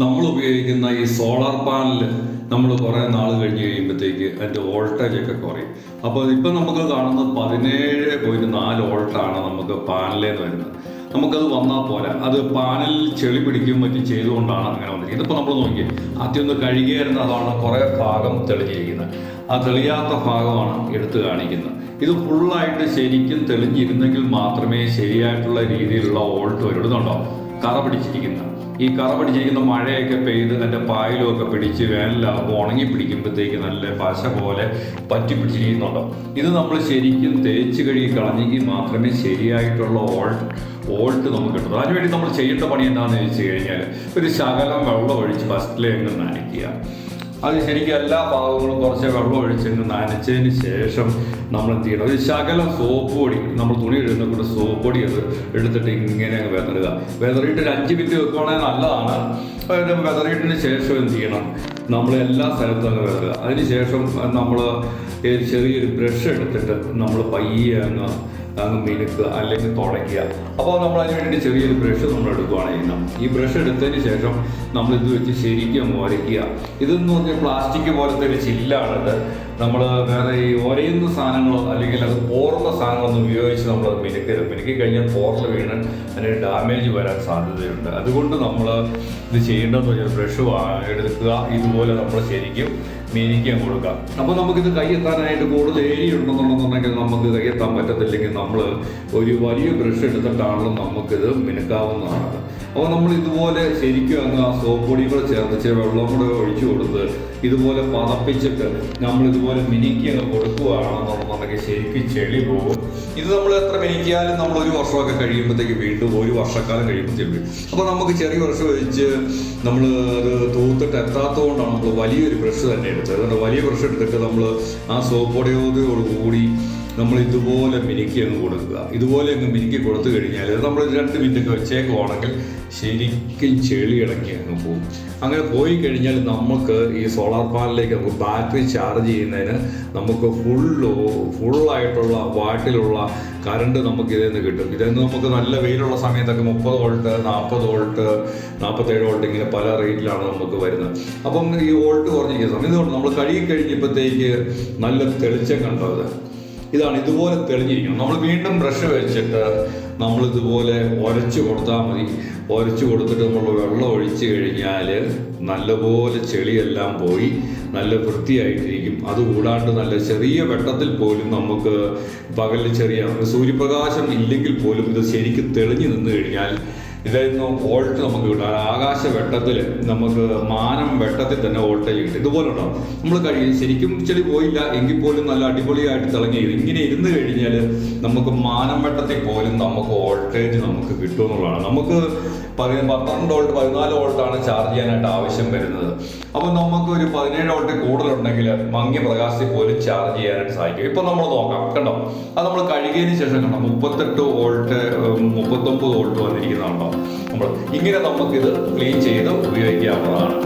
നമ്മൾ ഉപയോഗിക്കുന്ന ഈ സോളാർ പാനൽ നമ്മൾ കുറേ നാൾ കഴിഞ്ഞ് കഴിയുമ്പോഴത്തേക്ക് വോൾട്ടേജ് ഒക്കെ കുറയും. അപ്പോൾ ഇപ്പം നമുക്ക് കാണുന്നത് പതിനേഴ് പോയിന്റ് നാല് വോൾട്ടാണ് നമുക്ക് പാനലിൽ നിന്ന് വരുന്നത്. നമുക്കത് വന്നാൽ പോലെ അത് പാനലിൽ ചെളി പിടിക്കുകയും മറ്റും ചെയ്തുകൊണ്ടാണ് അങ്ങനെ വന്നിരിക്കുന്നത്. ഇതിപ്പോൾ നമ്മൾ നോക്കിയേ ആദ്യം ഒന്ന് കഴുകിയായിരുന്നു അതാണ് കുറേ ഭാഗം തെളിഞ്ഞിരിക്കുന്നത്. ആ തെളിയാത്ത ഭാഗമാണ് എടുത്തു കാണിക്കുന്നത്. ഇത് ഫുള്ളായിട്ട് ശരിക്കും തെളിഞ്ഞിരുന്നെങ്കിൽ മാത്രമേ ശരിയായിട്ടുള്ള രീതിയിലുള്ള വോൾട്ട് വരുന്നുണ്ടോ കറ പിടിച്ചിരിക്കുന്ന ഈ കറ പിടിച്ചിരിക്കുന്ന മഴയൊക്കെ പെയ്ത് അതിന്റെ പായലും ഒക്കെ പിടിച്ച് വേനലാകുമ്പോൾ ഉണങ്ങി പിടിക്കുമ്പോഴത്തേക്ക് നല്ല പശ പോലെ പറ്റി പിടിച്ചിരിക്കുന്നുണ്ടോ. ഇത് നമ്മൾ ശരിക്കും തേച്ച് കഴുകി കളഞ്ഞെങ്കിൽ മാത്രമേ ശരിയായിട്ടുള്ള ഓൾട്ട് ഓൾട്ട് നമുക്ക് കിട്ടുള്ളൂ അതിനുവേണ്ടി നമ്മൾ ചെയ്യേണ്ട പണി എന്താണെന്ന് ചോദിച്ചു കഴിഞ്ഞാൽ ഒരു ശകലം വെള്ളം ഒഴിച്ച് ഫസ്റ്റിലെ അങ്ങ് നനയ്ക്കുക. അത് ശരിക്കും എല്ലാ ഭാഗങ്ങളും കുറച്ച് വെള്ളം ഒഴിച്ചങ്ങ് നനച്ചതിന് ശേഷം നമ്മൾ എന്ത് ചെയ്യണം? ഒരു ശകലം സോപ്പ് പൊടി നമ്മൾ തുണി ഇടുന്ന കൂടെ സോപ്പ് പൊടി അത് എടുത്തിട്ട് ഇങ്ങനെ അങ്ങ് വെതറുക. വെതറിയിട്ട് ഒരു അഞ്ച് മിനിറ്റ് വെക്കുകയാണെങ്കിൽ നല്ലതാണ്. അതായത് വെതറിയിട്ടിന് ശേഷം എന്ത് ചെയ്യണം? നമ്മൾ എല്ലാ സ്ഥലത്തും അങ്ങ് വെതറുക. അതിന് ശേഷം നമ്മൾ ചെറിയൊരു ബ്രഷ് എടുത്തിട്ട് നമ്മൾ പയ്യെ അങ്ങ് അങ്ങ് മിനുക്കുക അല്ലെങ്കിൽ തുടയ്ക്കുക അപ്പോൾ നമ്മൾ അതിന് വേണ്ടി ചെറിയൊരു ബ്രഷ് നമ്മൾ എടുക്കുകയാണ് ചെയ്യുന്നത്. ഈ ബ്രഷ് എടുത്തതിന് ശേഷം നമ്മൾ ഇത് വെച്ച് ശരിക്കും വരയ്ക്കുക. ഇതെന്ന് പറഞ്ഞാൽ പ്ലാസ്റ്റിക് പോലത്തെ ഒരു ചില്ലാണിത്. നമ്മൾ വേറെ ഈ ഒരയുന്ന സാധനങ്ങളോ അല്ലെങ്കിൽ അത് പോറുന്ന സാധനങ്ങളൊന്നും ഉപയോഗിച്ച് നമ്മൾ അത് മിനുക്കരുത് മിനുക്കി കഴിഞ്ഞാൽ പോറിൽ വീണ് അതിന് ഡാമേജ് വരാൻ സാധ്യതയുണ്ട്. അതുകൊണ്ട് നമ്മൾ ഇത് ചെയ്യേണ്ടതെന്ന് വെച്ചാൽ ബ്രഷ് എടുക്കുക. ഇതുപോലെ നമ്മൾ ശരിക്കും മിനിക്കാൻ കൊടുക്കാം അപ്പോൾ നമുക്കിത് കൈയെത്താനായിട്ട് കൂടുതൽ ഏരിയ ഉണ്ടെന്നുണ്ടെന്നുണ്ടെങ്കിൽ നമുക്ക് കൈയെത്താൻ പറ്റത്തില്ലെങ്കിൽ നമ്മൾ ഒരു വലിയ ബ്രഷ് എടുത്തിട്ടാണല്ലോ നമുക്കിത് മിനുക്കാവുന്നതാണ്. അപ്പോൾ നമ്മൾ ഇതുപോലെ ശരിക്കും അങ്ങ് ആ സോപ്പ് പൊടികൾ കൂടെ വെള്ളം കൂടെ ഒഴിച്ചു കൊടുത്ത് ഇതുപോലെ പതപ്പിച്ചിട്ട് നമ്മൾ മിനുക്കി അങ്ങ് കൊടുക്കുകയാണെന്നുണ്ടെന്നുണ്ടെങ്കിൽ ശരിക്കും ചെളി പോകും. ഇത് നമ്മൾ എത്ര മിനുക്കിയാലും നമ്മൾ ഒരു വർഷമൊക്കെ കഴിയുമ്പോഴത്തേക്ക് വീണ്ടും ഒരു വർഷക്കാലം കഴിയുമ്പോഴത്തേക്ക് അപ്പോൾ നമുക്ക് ചെറിയ ബ്രഷ് വെച്ച് നമ്മൾ അത് തൂത്തിട്ട് എത്താത്തതുകൊണ്ടാണ് നമ്മൾ വലിയൊരു ബ്രഷ് തന്നെ എടുത്തത്. അതുകൊണ്ട് വലിയ ബ്രഷ് എടുത്തിട്ട് നമ്മൾ ആ സോപ്പ് കൂടി നമ്മൾ ഇതുപോലെ മിനുക്കി അങ്ങ് കൊടുക്കുക. ഇതുപോലെ അങ്ങ് മിനുക്കി കൊടുത്തു കഴിഞ്ഞാൽ നമ്മൾ രണ്ട് മിനിറ്റ് ഒക്കെ വെച്ചേക്കുവാണെങ്കിൽ ശരിക്കും ചെളി ഇളക്കി അങ്ങ് പോകും. അങ്ങനെ പോയി കഴിഞ്ഞാൽ നമുക്ക് ഈ സോളാർ പാനലിലേക്ക് നമുക്ക് ബാറ്ററി ചാർജ് ചെയ്യുന്നതിന് നമുക്ക് ഫുള്ള് ഫുള്ളായിട്ടുള്ള വാട്ടിലുള്ള കറണ്ട് നമുക്ക് ഇതിൽ നിന്ന് കിട്ടും. ഇതിൽ നിന്ന് നമുക്ക് നല്ല വെയിലുള്ള സമയത്തൊക്കെ മുപ്പത് വോൾട്ട് നാൽപ്പത് വോൾട്ട് നാൽപ്പത്തേഴ് വോൾട്ട് ഇങ്ങനെ പല റേറ്റിലാണ് നമുക്ക് വരുന്നത്. അപ്പം ഈ വോൾട്ട് കുറഞ്ഞിരിക്കുന്ന സമയം. നമ്മൾ കഴുകി കഴിഞ്ഞപ്പോഴത്തേക്ക് നല്ല തെളിച്ചം കണ്ടോ ഇത് ഇതാണ് ഇതുപോലെ തെളിഞ്ഞിരിക്കണം. നമ്മൾ വീണ്ടും ബ്രഷ് വെച്ചിട്ട് നമ്മൾ ഇതുപോലെ ഉരച്ച് കൊടുത്താൽ മതി. ഉരച്ച് കൊടുത്തിട്ട് നമ്മൾ വെള്ളം ഒഴിച്ച് കഴിഞ്ഞാൽ നല്ലപോലെ ചെളിയെല്ലാം പോയി നല്ല വൃത്തിയായിട്ടിരിക്കും. അതുകൂടാണ്ട് നല്ല ചെറിയ വെട്ടത്തിൽ പോലും നമുക്ക് പകലിൽ ചെറിയ സൂര്യപ്രകാശം ഇല്ലെങ്കിൽ പോലും ഇത് ശരിക്കും തെളിഞ്ഞു നിന്ന് കഴിഞ്ഞാൽ ഇതിൽ നിന്ന് വോൾട്ട് നമുക്ക് കിട്ടും ആകാശ വെട്ടത്തിൽ നമുക്ക് മാനം വെട്ടത്തിൽ തന്നെ വോൾട്ടേജ് കിട്ടും. ഇതുപോലെ ഉണ്ടാവും നമ്മൾ കഴിയും ശരിക്കും ചെളി പോയില്ല എങ്കിൽ പോലും നല്ല അടിപൊളിയായിട്ട് തിളങ്ങി. ഇങ്ങനെ ഇരുന്ന് കഴിഞ്ഞാൽ നമുക്ക് മാനം വെട്ടത്തിൽ പോലും നമുക്ക് വോൾട്ടേജ് നമുക്ക് കിട്ടും എന്നുള്ളതാണ്. നമുക്ക് പറയുന്ന പന്ത്രണ്ട് വോൾട്ട് പതിനാല് വോൾട്ടാണ് ചാർജ് ചെയ്യാനായിട്ട് ആവശ്യം വരുന്നത്. അപ്പോൾ നമുക്ക് ഒരു പതിനേഴ് വോൾട്ട് കൂടുതലുണ്ടെങ്കിൽ മങ്ങിയ പ്രകാശത്തിൽ പോലും ചാർജ് ചെയ്യാനായിട്ട് സാധിക്കും. ഇപ്പം നമ്മൾ നോക്കാം. കണ്ടോ? അത് നമ്മൾ കഴുകിയതിന് ശേഷം കണ്ടോ? മുപ്പത്തെട്ട് വോൾട്ട് മുപ്പത്തൊമ്പത് വോൾട്ട് വന്നിരിക്കുന്നതാണ് നമ്മൾ ഇങ്ങനെ നമുക്കിത് ക്ലീൻ ചെയ്ത് ഉപയോഗിക്കാവുന്നതാണ്.